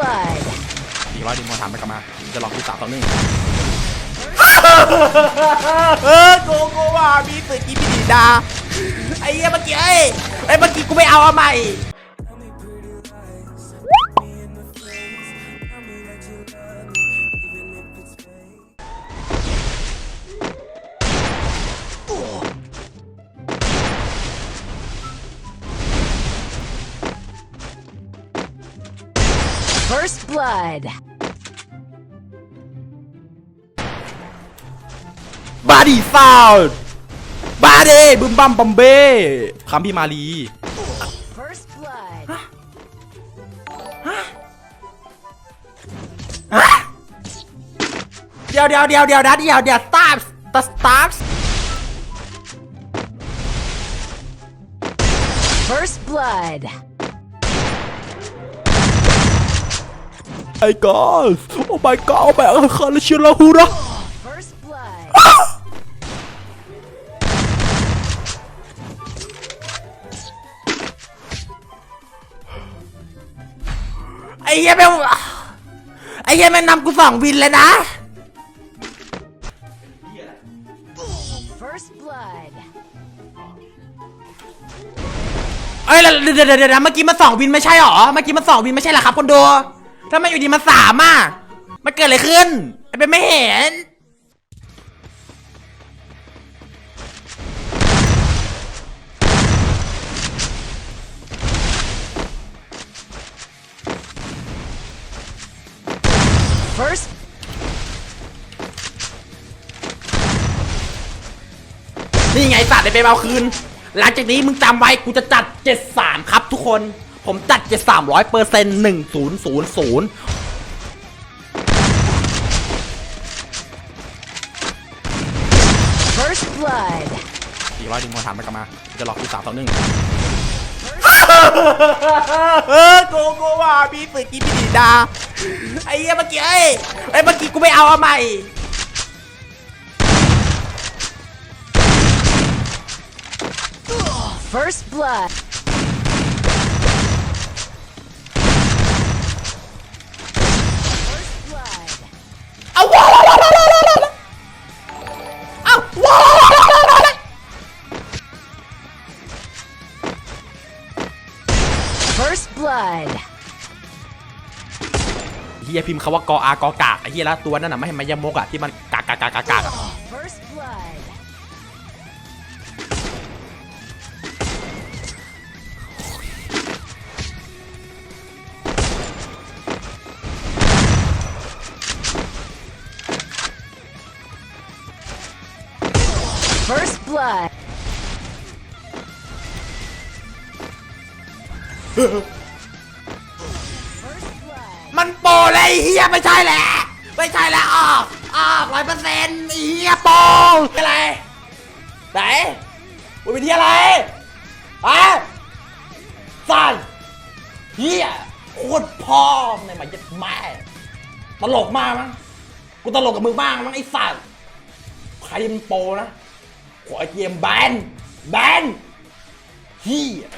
blood. อีกร้อยดิมถามไปกลับมาจะลองที่สามต่อหนึ่งเออโกโกว่ามีเปิดกีพีดีดาไอ้เหี้ยเมื่อกี้เอ้ยไอ้เมื่อกี้กูไม่เอาเอาใหม่ First blood. บาดีซาวด์บาเดบึมบัมบัมเบ้คำพี่มาลี First blood. เดี๋ยวเดี๋ยวเดี๋ยวเดี๋ยวนะเดี๋ยวเดี๋ยวสตาร์สสตาร์ First blood. ไอ้กอสโอ้ my god โอ้ my god คาราชิลาฮูระ First blood. ไอ้เหี้ยแม่งไอ้เหี้ยแม่งนำกูสองวินเลยนะ First blood. เอ้ยแล้วเดี๋ยวเดี๋ยวเดี๋ยวเมื่อกี้มันสองวินไม่ใช่หรอ เมื่อกี้มันสองวินไม่ใช่เหรอครับคนดู ถ้ามาอยู่ดีมันสามอะมันเกิดอะไรขึ้นไอ้เป็นไม่เห็น First นี่ไงสัตว์ไอ้เป็นเอาคืน หลังจากนี้มึงจำไว้กูจะจัด73ครับทุกคน ผมจัด73ร้อยเปอร์เซ็นต์หนึ่งศูนย์ศูนย์ศูนย์ First blood. อีกร้อยดิมอถามไปกลับมา จะลองที่สามต่อหนึ่งเออโกโกว่ามีสึกกีพีดีดา ไอ้เหี้ยเมื่อกี้เอ้ยไอ้เมื่อกี้กูไม่เอาเอาใหม่ First blood. Blood. เฮียพิมพ์คำว่ากออากอกากไอ้เฮียแล้วตัวนั่นน่ะไม่ให้มายามกอะที่มันกากกากกากกากอะ First blood. 'First blood. มันโปรเลยไอ้เฮียไม่ใช่แหละ ไม่ใช่แล้วออกออกร้อยเปอร์เซ็นต์เฮียโปรอะไร ไหนมึงเป็นที่อะไรฮะสันเฮียโคตรพ่อในมันจะแม่ตลกมากมั้งกูตลกกับมึงบ้างมั้งไอ้สัตว์ใครมันโปรนะ ขอไอเกมแบนแบนเฮีย